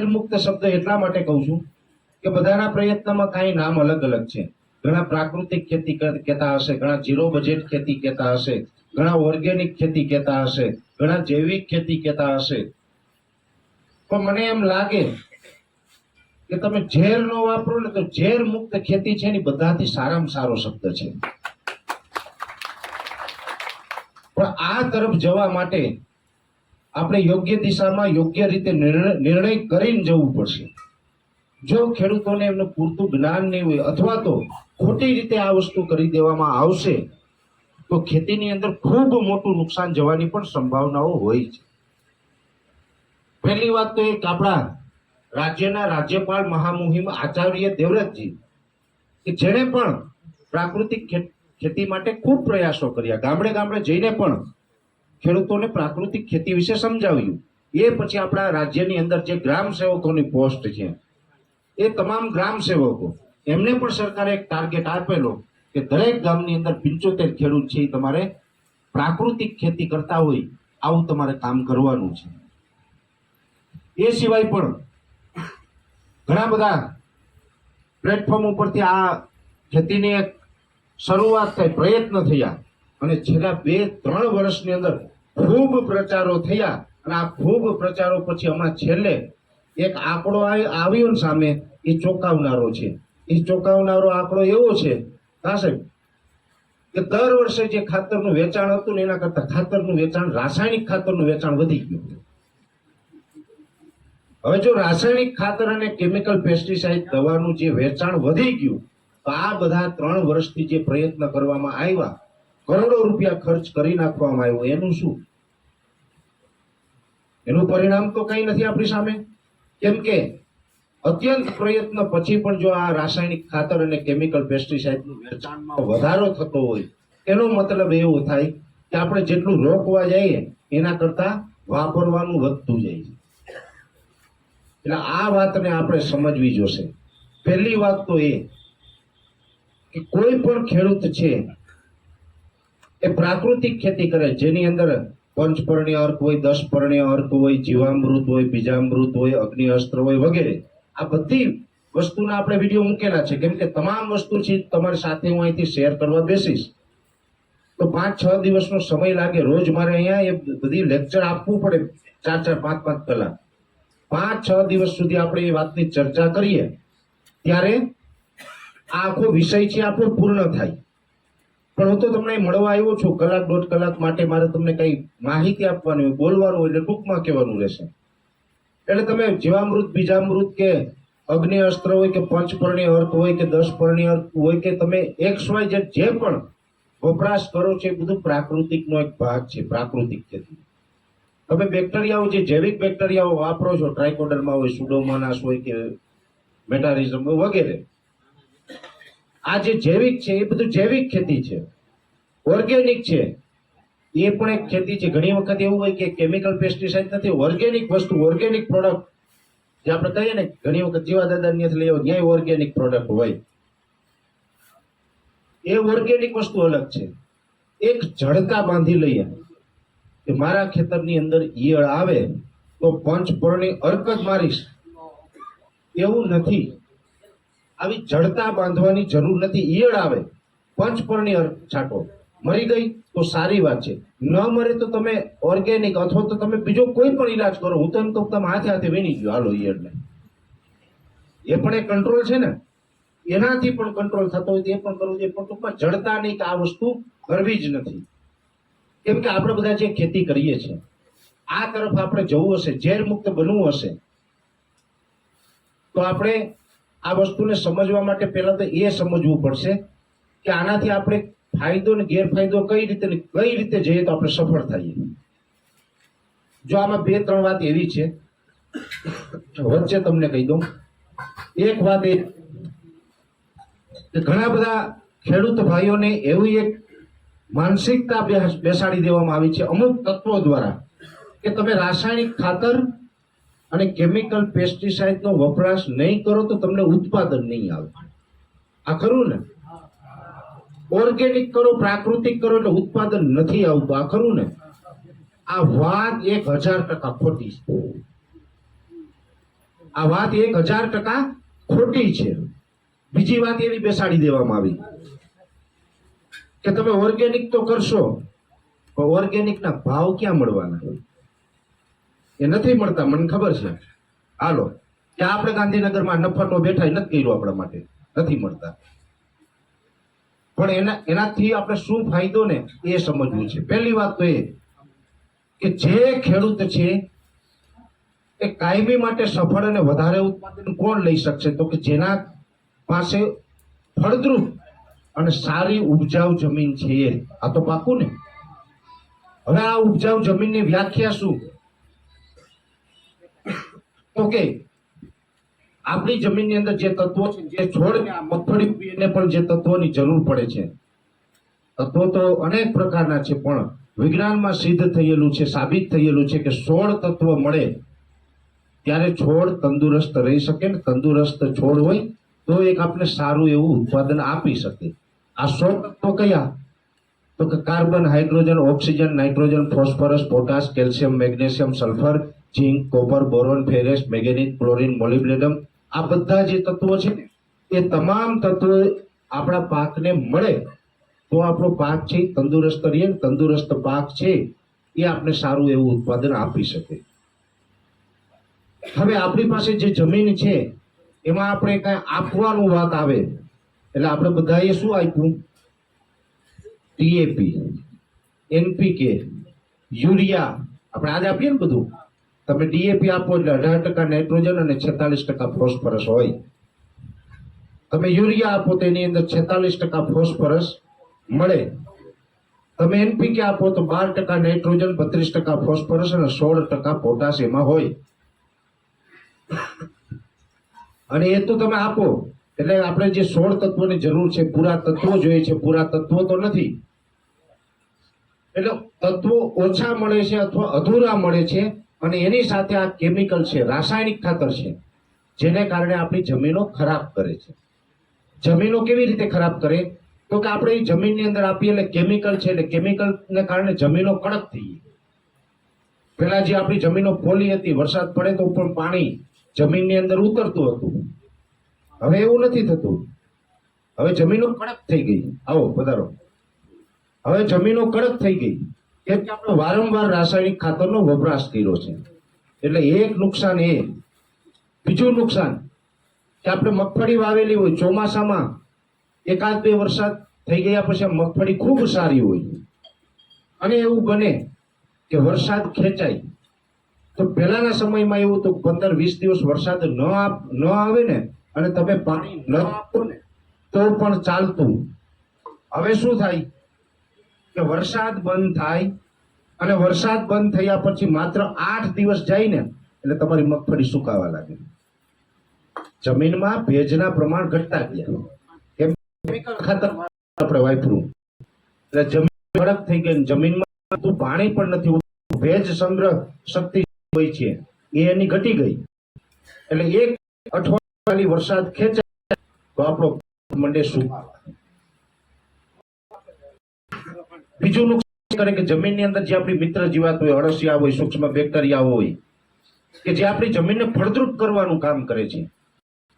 મુક્ત શબ્દ એટલા માટે કહું છું કે બધાના પ્રયત્નમાં કાંઈ નામ અલગ અલગ છે. ઘણા પ્રાકૃતિક ખેતી કહેતા હશે, ઘણા ઝીરો બજેટ ખેતી કહેતા હશે, ઘણા ઓર્ગેનિક ખેતી કહેતા હશે, ઘણા જૈવિક ખેતી કહેતા હશે. પણ મને એમ લાગે કે તમે ઝેર નો વાપરો ને તો ઝેર મુક્ત ખેતી છે ને બધાથી સારામાં સારો શબ્દ છે. પણ આ તરફ જવા માટે આપણે યોગ્ય દિશામાં યોગ્ય રીતે નિર્ણય કરીને જવું પડશે. જો ખેડૂતોને એમનું પૂરતું જ્ઞાન નહીં હોય અથવા તો ખોટી રીતે આ વસ્તુ કરી દેવામાં આવશે, તો ખેતીની અંદર ખૂબ મોટું નુકસાન જવાની પણ સંભાવનાઓ હોય છે. પહેલી વાત તો એક આપણા રાજ્યના રાજ્યપાલ મહામુહિમ આચાર્ય દેવરતજી કે જેણે પણ પ્રાકૃતિક ખેતી માટે ખૂબ પ્રયાસો કર્યા. ગામડે ગામડે જઈને પણ ખેડૂતોને પ્રાકૃતિક ખેતી વિશે સમજાવ્યું. એ પછી આપણા રાજ્યની અંદર જે ગ્રામ સેવકોની પોસ્ટ છે, એ તમામ ગ્રામ સેવકો, એમને પણ સરકારે એક ટાર્ગેટ આપેલો કે દરેક ગામની અંદર પંચોતેર ખેડૂત છે એ તમારે પ્રાકૃતિક ખેતી કરતા હોય આવું તમારે કામ કરવાનું છે. એ સિવાય પણ ઘણા બધા પ્લેટફોર્મ ઉપરથી આ ખેતીની એક શરૂઆત થઈ, પ્રયત્ન થયા. અને છેલ્લા બે, ત્રણ વર્ષની અંદર ખૂબ પ્રચારો થયા અને આ ખૂબ પ્રચારો પછી હમણાં છેલ્લે એક આંકડો આવ્યો ને સામે, એ ચોંકાવનારો છે. એ ચોંકાવનારો આંકડો એવો છે, હા સાહેબ, કે દર વર્ષે જે ખાતરનું વેચાણ હતું ને એના કરતા ખાતરનું વેચાણ, રાસાયણિક ખાતરનું વેચાણ વધી ગયું હવે જો રાસાયણિક ખાતર અને કેમિકલ પેસ્ટિસાઇડ દવાનું જે વેચાણ વધી ગયું, તો આ બધા ત્રણ વર્ષથી જે પ્રયત્ન કરવામાં આવ્યા કરોડો રૂપિયા ખર્ચ કરી નાખવામાં આવ્યો. એનું શું? એનું પરિણામ તો કઈ નથી આપણી સામે. કેમ કે અત્યંત પ્રયત્ન પછી પણ જો આ રાસાયણિક ખાતર અને કેમિકલ પેસ્ટિસાઇડનું વેચાણમાં વધારો થતો હોય, એનો મતલબ એવો થાય કે આપણે જેટલું રોકવા જઈએ, એના કરતા વાપરવાનું વધતું જાય છે. એટલે આ વાતને આપણે સમજવી જોશે. પહેલી વાત તો એ કે કોઈ પણ ખેડૂત છે એ પ્રાકૃતિક ખેતી કરે. જેની અંદર પંચપર્ણીય અર્ક હોય દસ પર્ણીય અર્ક હોય, જીવામૃત હોય, બીજામૃત હોય અગ્નિ અસ્ત્ર હોય વગેરે. આ બધી વસ્તુના આપણે વીડિયો મૂકેલા છે. કેમ કે તમામ વસ્તુ છે, તમારી સાથે હું અહીંથી શેર કરવા બેસીશ. તો પાંચ, છ દિવસનો સમય લાગે. રોજ મારે અહીંયા એ બધી લેક્ચર આપવું પડે ચાર ચાર, પાંચ પાંચ કલાક. પાંચ, છ દિવસ સુધી આપણે એ વાતની ચર્ચા કરીએ, ત્યારે આ આખો વિષય છે આપણો પૂર્ણ થાય. પણ હું તો તમને મળવા આવ્યો છું, કલાક દોઢ કલાક માટે મારે તમને કઈ માહિતી આપવાની હોય, બોલવાનું હોય, એટલે ટૂંકમાં કહેવાનું રહેશે. એટલે તમે જીવામૃત, બીજામૃત કે અગ્નિ અસ્ત્ર હોય કે પંચપર્ણી અર્ક હોય કે દસ પર્ણી અર્થ હોય કે તમે એક્સ વાય જે જે પણ વપરાશ કરો છો, એ બધું પ્રાકૃતિકનો એક ભાગ છે, પ્રાકૃતિક ખેતી તમે બેક્ટેરિયાઓ જે જૈવિક બેક્ટેરિયાઓ વાપરો છો ટ્રાઇકોડરમાં હોય સુડોમોનાસ હોય કે મેટારિઝમ વગેરે આ જે જૈવિક છે, એ બધું જૈવિક ખેતી છે. ઓર્ગેનિક છે. એ પણ એક ખેતી છે. ઘણી વખત એવું હોય કે કેમિકલ પેસ્ટિસાઇડ નથી ઓર્ગેનિક વસ્તુ ઓર્ગેનિક પ્રોડક્ટ જે આપણે કહીએ ને, ઘણી વખત જીવા દાદા ત્યાંથી લઈએ આવો ઓર્ગેનિક પ્રોડક્ટ હોય. એ ઓર્ગેનિક વસ્તુ અલગ છે. એક જડતા બાંધી લઈએ કે મારા ખેતરની અંદર ઈયળ આવે તો પંચપર્ણી અર્ક જ મારીશ. એવું નથી. આવી જડતા બાંધવાની જરૂર નથી. ઈયળ આવે પંચપર્ણી અર્ક છાંટો. મરી ગઈ તો સારી વાત છે. ન મરે તો તમે ઓર્ગેનિક અથવા તો તમે બીજો કોઈ પણ ઈલાજ કરો. હું તો એમ કહું તમે હાથે હાથે વીણી ગયો. હાલો, ઈયળને. એ પણ એક કંટ્રોલ છે ને. એનાથી પણ કંટ્રોલ થતો હોય તો એ પણ કરવું જોઈએ. પણ ટૂંકમાં જડતા નહીં કે આ વસ્તુ કરવી જ નથી. કેમ કે આપણે બધા જે ખેતી કરીએ છીએ, આ તરફ આપણે જવું હશે, ઝેર મુક્ત બનવું હશે. તો આપણે આ વસ્તુને સમજવા માટે પહેલાં તો એ સમજવું પડશે કે આનાથી આપણે ફાયદો ને ગેરફાયદો કઈ રીતે કઈ રીતે જઈએ તો આપણે સફળ થઈએ. જો આમાં બે, ત્રણ વાત એવી છે, વચ્ચે તમને કહી દઉં. એક વાત એ ઘણા બધા ખેડૂત ભાઈઓને એવી એક માનસિકતા બેસાડી દેવામાં આવી છે અમુક તત્વો દ્વારા કે તમે રાસાયણિક ખાતર અને કેમિકલ પેસ્ટિસાઇડનો વપરાશ નહીં કરો તો તમને ઉત્પાદન નહીં આવે. આ ખરું ને? ઓર્ગેનિક કરો, પ્રાકૃતિક કરો એટલે ઉત્પાદન નથી આવતું. આ ખરું ને? આ વાત એક હજાર ટકા ખોટી છે. આ વાત એક હજાર ટકા ખોટી છે. બીજી વાત એવી બેસાડી દેવામાં આવી કે તમે ઓર્ગેનિક તો કરશો, પણ ઓર્ગેનિકના ભાવ ક્યાં મળવાના? એ નથી મળતા, મને ખબર છે. હાલો, કે આપણે ગાંધીનગરમાં નફરનો બેઠા નથી કર્યો આપણા માટે. નથી મળતા. પણ એના, એનાથી આપણે શું ફાયદો ને એ સમજવું છે. પહેલી વાત તો એ કે જે ખેડૂત છે, એ કાયમી માટે સફળ અને વધારે ઉત્પાદન કોણ લઈ શકશે? તો કે જેના પાસે ફળદ્રુપ અને સારી ઉપજાઉ જમીન છે આ તો પાકું ને. હવે આ ઉપજાઉ જમીનની વ્યાખ્યા શું? તો કે આપણી જમીનની અંદર જે તત્વો છે, જે છોડને આ મગફળી ઉગીને પણ જે તત્વોની જરૂર પડે છે. તત્વો તો અનેક પ્રકારના છે, પણ વિજ્ઞાનમાં સિદ્ધ થયેલું છે, સાબિત થયેલું છે કે સોળ તત્વ મળે. ત્યારે છોડ તંદુરસ્ત રહી શકે ને તંદુરસ્ત છોડ હોય, તો એક આપણે સારું એવું ઉત્પાદન આપી શકે. આ સોળ તત્વો કયા? તો કે carbon, hydrogen, oxygen, nitrogen, phosphorus, potash, calcium, magnesium, sulphur zinc, copper, boron ferrous magnet chlorine molybdenum આ બધા જે તત્વો છે ને, એ તમામ તત્વો આપણા પાકને મળે તો આપણો પાક છે તંદુરસ્ત રહીએ તંદુરસ્ત પાક છે એ આપણે સારું એવું ઉત્પાદન આપી શકે. હવે આપણી પાસે જે જમીન છે, એમાં આપણે કઈ આપવાનું વાત આવે, એટલે આપણે બધાએ શું આપ્યું? ટીએપી એનપીકે યુરિયા, આપણે આજે આપીએ ને બધું? તમે ડીએપી આપો એટલે અઢાર ટકા નાઇટ્રોજન અને છેતાલીસ ટકા ફોસ્ફરસ હોય. તમે યુરિયા આપો તો એની અંદર છેતાલીસ ટકા ફોસ્ફરસ મળે. તમે એનપીકે આપો તો બાર ટકા નાઇટ્રોજન, બત્રીસ ટકા ફોસ્ફરસ અને સોળ ટકા પોટાશ એમાં હોય. અને એ તો તમે આપો. એટલે આપણે જે સોળ તત્વોની જરૂર છે, પૂરા તત્વો જોઈએ છે, પૂરા તત્વો તો નથી. એટલે તત્વો ઓછા મળે છે અથવા અધૂરા મળે છે અને એની સાથે આ કેમિકલ છે, રાસાયણિક ખાતર છે, જેને કારણે આપણી જમીનો ખરાબ કરે છે. જમીનો કેવી રીતે ખરાબ કરે? તો કે આપણે જમીનની અંદર આપીએ એટલે કેમિકલ છે, એટલે કેમિકલને કારણે જમીનો કડક થઈ ગઈ. પેલા જે આપણી જમીનો ફોલી હતી, વરસાદ પડે તો પણ પાણી જમીનની અંદર ઉતરતું હતું. હવે એવું નથી થતું. હવે જમીનો કડક થઈ ગઈ. આવો પધારો હવે જમીનો કડક થઈ ગઈ. કેમ કે આપણે વારંવાર રાસાયણિક ખાતરનો વપરાશ કર્યો છે. એટલે એક નુકસાન એ. બીજું નુકસાન કે આપણે મગફળી વાવેલી હોય ચોમાસામાં એકાદ બે વરસાદ થઈ ગયા પછી આ મગફળી ખૂબ સારી હોય. અને એવું બને કે વરસાદ ખેંચાય. તો પહેલાના સમયમાં એવું તો પંદર વીસ દિવસ વરસાદ ન ન આવે ને અને તમે પાણી ન આપો ને તો પણ ચાલતું. હવે શું થાય? કે વરસાદ બંધ થાય અને વરસાદ બંધ થયા પછી માત્ર આઠ દિવસ જાય ને એટલે તમારી મગફળી સુકાવા લાગે. જમીનમાં ભેજના પ્રમાણ ઘટતા ગયા. કેમ chemical ખાતર આપણે વાપરું. એટલે જમીન કડક થઈ ગઈ જમીનમાં તું પાણી પણ નથી ભેજ સંગ્રહ શક્તિ હોય છે. એ એની ઘટી ગઈ. એટલે એક અઠવાડિયાની વરસાદ ખેંચાય તો આપણો મંડે સુકાવા બીજું નુકસાન કરે કે જમીનની અંદર જે આપણી મિત્ર જીવાત હોય, અળસિયા હોય, સૂક્ષ્મ બેક્ટેરિયા હોય, કે જે આપણી જમીનને ફળદ્રુપ કરવાનું કામ કરે છે.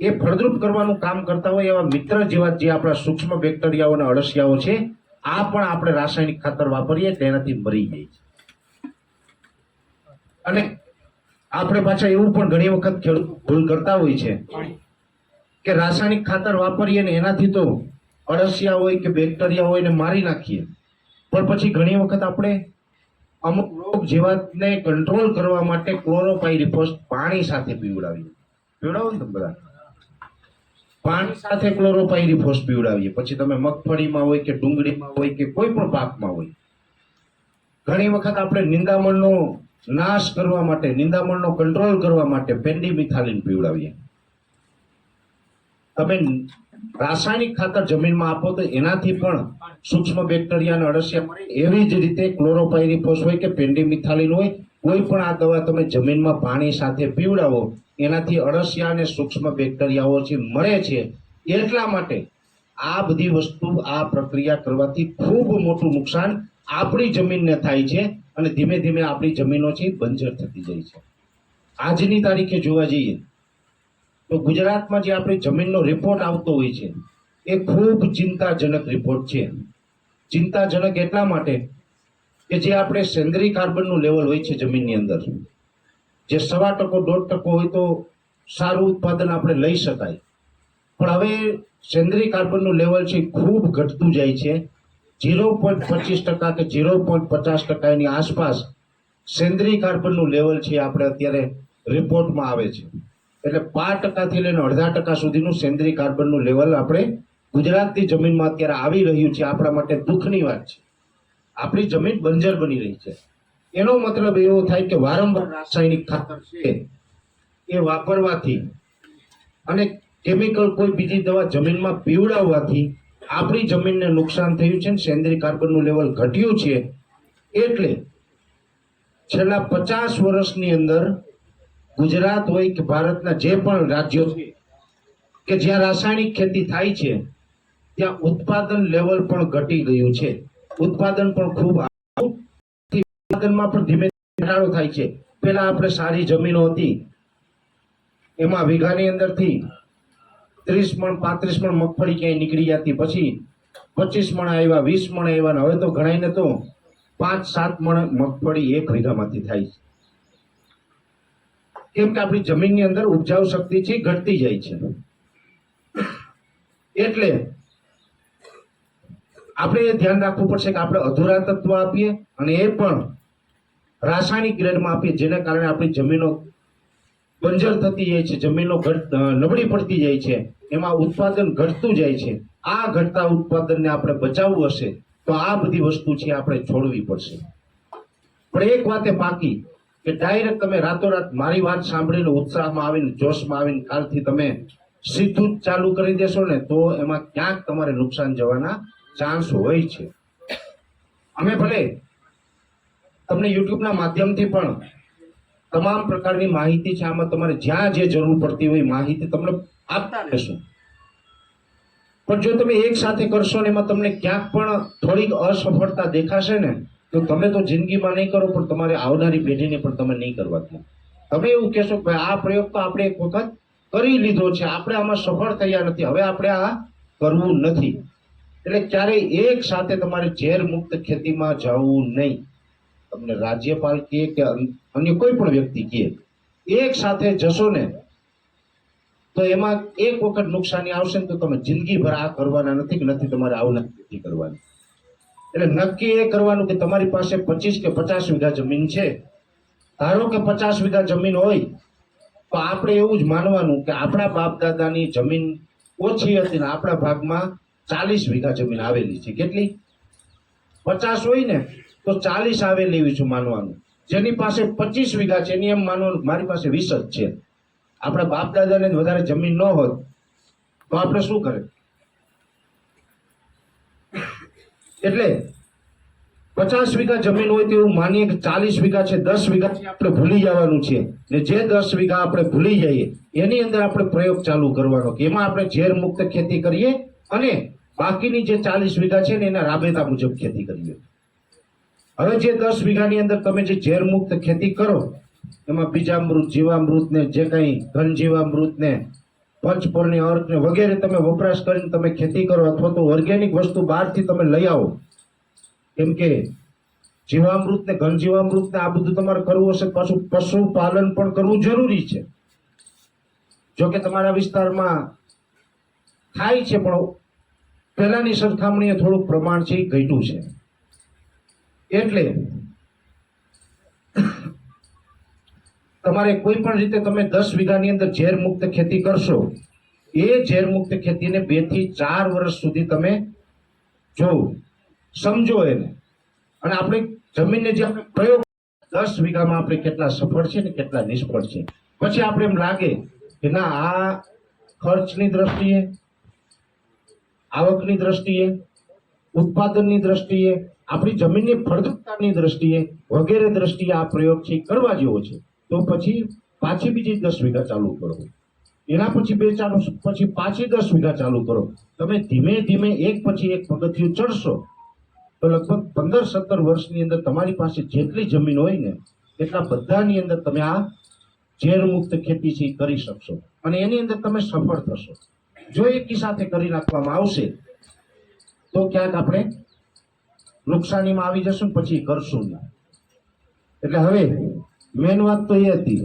એ ફળદ્રુપ કરવાનું કામ કરતા હોય એવા મિત્ર જીવાત જે આપણા સૂક્ષ્મ બેક્ટેરિયાઓ અને અળસિયાઓ છે, આ પણ આપણે રાસાયણિક ખાતર વાપરીએ, તેનાથી મરી જાય છે. અને આપણે પાછા એવું પણ ઘણી વખત ખેડૂત ભૂલ કરતા હોય છે, કે રાસાયણિક ખાતર વાપરીએ ને એનાથી તો અળસિયા હોય કે બેક્ટેરિયા હોય ને મારી નાખીએ. પણ પછી ઘણી વખત આપણે અમુક રોગ જીવાતને કંટ્રોલ કરવા માટે ક્લોરોપાયરીફોસ પાણી સાથે પીવડાવીએ. પીવડાવો ને બધા. પાણી સાથે ક્લોરોપાયરીફોસ પીવડાવીએ. પછી તમે મગફળીમાં હોય કે ડુંગળીમાં હોય કે કોઈ પણ પાકમાં હોય. ઘણી વખત આપણે નિંદામણનો નાશ કરવા માટે, નિંદામણનો કંટ્રોલ કરવા માટે પેન્ડીમિથાલિન પીવડાવીએ. તમે રાસાયણિક ખાતર જમીનમાં આપો તો એનાથી પણ સૂક્ષ્મ બેક્ટેરિયા અને અળસિયા મળે. એવી જ રીતે ક્લોરોપાયરીફોસ હોય કે પેન્ડીમિથાલિન હોય, કોઈ પણ આ દવા તમે જમીનમાં પાણી સાથે પીવડાવો, એનાથી અળસિયા અને સૂક્ષ્મ બેક્ટેરિયાઓ જે મળે છે, એટલા માટે આ બધી વસ્તુ, આ પ્રક્રિયા કરવાથી ખૂબ મોટું નુકસાન આપણી જમીનને થાય છે અને ધીમે ધીમે આપણી જમીનો છે બંજર થતી જાય છે. આજની તારીખે જોવા જઈએ તો ગુજરાતમાં જે આપણી જમીનનો રિપોર્ટ આવતો હોય છે, એ ખૂબ ચિંતાજનક રિપોર્ટ છે. ચિંતાજનક એટલા માટે કે જે આપણે સેન્દ્રીય કાર્બનનું લેવલ હોય છે જમીનની અંદર. જે સવા ટકો, દોઢ ટકો હોય તો સારું ઉત્પાદન આપણે લઈ શકાય. પણ હવે સેન્દ્રીય કાર્બનનું લેવલ છે ખૂબ ઘટતું જાય છે. ઝીરો પોઈન્ટ પચીસ ટકા કે ઝીરો પોઈન્ટ પચાસ ટકા એની આસપાસ સેન્દ્રીય કાર્બનનું લેવલ છે આપણે અત્યારે રિપોર્ટમાં આવે છે. એટલે પાંચ ટકાથી લઈને અડધા ટકા સુધીનું સેન્દ્રીય કાર્બનનું લેવલ આપણે ગુજરાતની જમીનમાં અત્યારે આવી રહ્યું છે, આપણા માટે દુઃખની વાત છે. આપણી જમીન બંજર બની રહી છે. એનો મતલબ એવો થાય કે વારંવાર રાસાયણિક ખાતર છે, એ વાપરવાથી અને કેમિકલ કોઈ બીજી દવા જમીનમાં પીવડાવવાથી આપણી જમીનને નુકસાન થયું છે અને સેન્દ્રીય કાર્બનનું લેવલ ઘટ્યું છે. એટલે છેલ્લા પચાસ વર્ષની અંદર ગુજરાત હોય કે ભારતના જે પણ રાજ્યો છે, કે જ્યાં રાસાયણિક ખેતી થાય છે, ત્યાં ઉત્પાદન લેવલ પણ ઘટી ગયું છે. ઉત્પાદન પણ ખૂબ ઉત્પાદનમાં પણ ધીમે ઘટાડો થાય છે. પેલા આપણે સારી જમીનો હતી. એમાં વીઘાની અંદરથી ત્રીસ મણ, પાંત્રીસ મણ મગફળી ક્યાંય નીકળી જતી. પછી પચીસ મણ આવ્યા, વીસ મણ આવ્યા હવે તો ઘણાઈને તો પાંચ, સાત મણ મગફળી એક વીઘામાંથી થાય છે. કેમ કે આપણી જમીનની અંદર ઉપજાઉ શક્તિ છે ઘટતી જાય છે. એટલે આપણે એ ધ્યાન રાખવું પડશે કે આપણે અધૂરા તત્વ આપીએ અને એ પણ રાસાયણિક ગ્રેડમાં આપીએ, જેના કારણે આપણી જમીનો બંજર થતી જાય છે, જમીનો ઘટ નબળી પડતી જાય છે, એમાં ઉત્પાદન ઘટતું જાય છે. આ ઘટતા ઉત્પાદનને આપણે બચાવવું હશે, તો આ બધી વસ્તુ છે આપણે છોડવી પડશે. પણ એક વાતે પાકી કે ડાયરેક્ટ તમે રાતોરાત મારી વાત સાંભળીને ઉત્સાહમાં આવીને, જોશમાં આવીને, કાલથી તમે સીધું જ ચાલુ કરી દેશો ને, તો એમાં ક્યાંક તમારે નુકસાન જવાના ચાન્સ હોય છે. અમે ભલે તમને યુટ્યુબના માધ્યમથી પણ તમામ પ્રકારની માહિતી છે, આમાં તમારે જ્યાં જે જરૂર પડતી હોય માહિતી તમને આપતા રહેશું. પણ જો તમે એક સાથે કરશો ને, એમાં તમને ક્યાંક પણ થોડીક અસફળતા દેખાશે ને તો તમે તો જિંદગીમાં નહીં કરો, પણ તમારે આવનારી પેઢીને પણ તમે નહીં કરવા દો. તમે એવું કહેશો કે આ પ્રયોગ તો આપણે એક વખત કરી લીધો છે, આપણે આમાં સફળ થયા નથી. હવે આપણે આ કરવું નથી. એટલે ક્યારેય એક સાથે તમારે ઝેર મુક્ત ખેતીમાં જવું નહીં. તમને રાજ્યપાલ કહે કે અન્ય કોઈ પણ વ્યક્તિ કહે, એક સાથે જશો ને, તો એમાં એક વખત નુકસાની આવશે ને તો તમે જિંદગીભર આ કરવાના નથી કે નથી તમારે આવનારી ખેતી કરવાની. એટલે નક્કી એ કરવાનું કે તમારી પાસે પચીસ કે પચાસ વીઘા જમીન છે. ધારો કે પચાસ વીઘા જમીન હોય, તો આપણે એવું જ માનવાનું કે આપણા બાપ દાદાની જમીન ઓછી હતી ને આપણા ભાગમાં ચાલીસ વીઘા જમીન આવેલી છે. કેટલી? પચાસ હોય ને, તો ચાલીસ આવેલી એવી છું માનવાનું. જેની પાસે પચીસ વીઘા છે, એની એમ માનવાનું મારી પાસે વીસ જ છે. આપણા બાપ દાદાને વધારે જમીન ન હોત, તો આપણે શું કરે? એટલે પચાસ વીઘા જમીન હોય તેવું માનીએ કે ચાલીસ વીઘા છે, દસ વીઘા આપણે ભૂલી જવાનું છે. ને જે દસ વીઘા આપણે ભૂલી જઈએ, એની અંદર આપણે પ્રયોગ ચાલુ કરવાનો કે એમાં આપણે ઝેર મુક્ત ખેતી કરીએ અને બાકીની જે ચાલીસ વીઘા છે ને એના રાબેતા મુજબ ખેતી કરીએ. હવે જે દસ વીઘાની અંદર તમે જે ઝેર મુક્ત ખેતી કરો, એમાં બીજામૃત જીવામૃત ને જે કંઈ ઘન જીવામૃત ને પંચપર્ણી અર્થ વગેરે તમે વપરાશ કરીને તમે ખેતી કરો અથવા તો ઓર્ગેનિક વસ્તુ બહારથી તમે લઈ આવો. કેમ કે જીવામૃત ને ઘન ને આ બધું તમારે કરવું હશે પાછું પશુપાલન પણ કરવું જરૂરી છે. જો કે તમારા વિસ્તારમાં થાય છે, પણ પહેલાની સરખામણીએ થોડુંક પ્રમાણ છે, એ ઘટ્યું છે. એટલે તમારે કોઈ પણ રીતે તમે દસ વીઘાની અંદર ઝેર મુક્ત ખેતી કરશો, એ ઝેર મુક્ત ખેતીને બેથી ચાર વર્ષ સુધી તમે જોવો સમજો એને. અને આપણે જમીનને જે આપણે પ્રયોગ દસ વીઘામાં આપણે કેટલા સફળ છે ને કેટલા નિષ્ફળ છે. પછી આપણે એમ લાગે કે ના, આ ખર્ચની દ્રષ્ટિએ, આવકની દ્રષ્ટિએ, ઉત્પાદનની દ્રષ્ટિએ, આપણી જમીનની ફળદ્રુપતાની દ્રષ્ટિએ વગેરે દ્રષ્ટિએ આ પ્રયોગ છે કરવા જેવો છે. તો પછી પાછી બીજી દસ વીઘા ચાલુ કરો. એના પછી બે ચાલુ, પછી પાછી દસ વીઘા ચાલુ કરો. તમે ધીમે ધીમે એક પછી એક પગથિયું ચડશો, તો લગભગ પંદર સત્તર વર્ષની અંદર તમારી પાસે જેટલી જમીન હોય ને, એટલા બધાની અંદર તમે આ ઝેરમુક્ત ખેતી છે કરી શકશો. અને એની અંદર તમે સફળ થશો. જો એકી સાથે કરી નાખવામાં આવશે, તો ક્યાંક આપણે નુકસાનીમાં આવી જશું પછી કરશું ના એટલે હવે મેન વાત તો એ હતી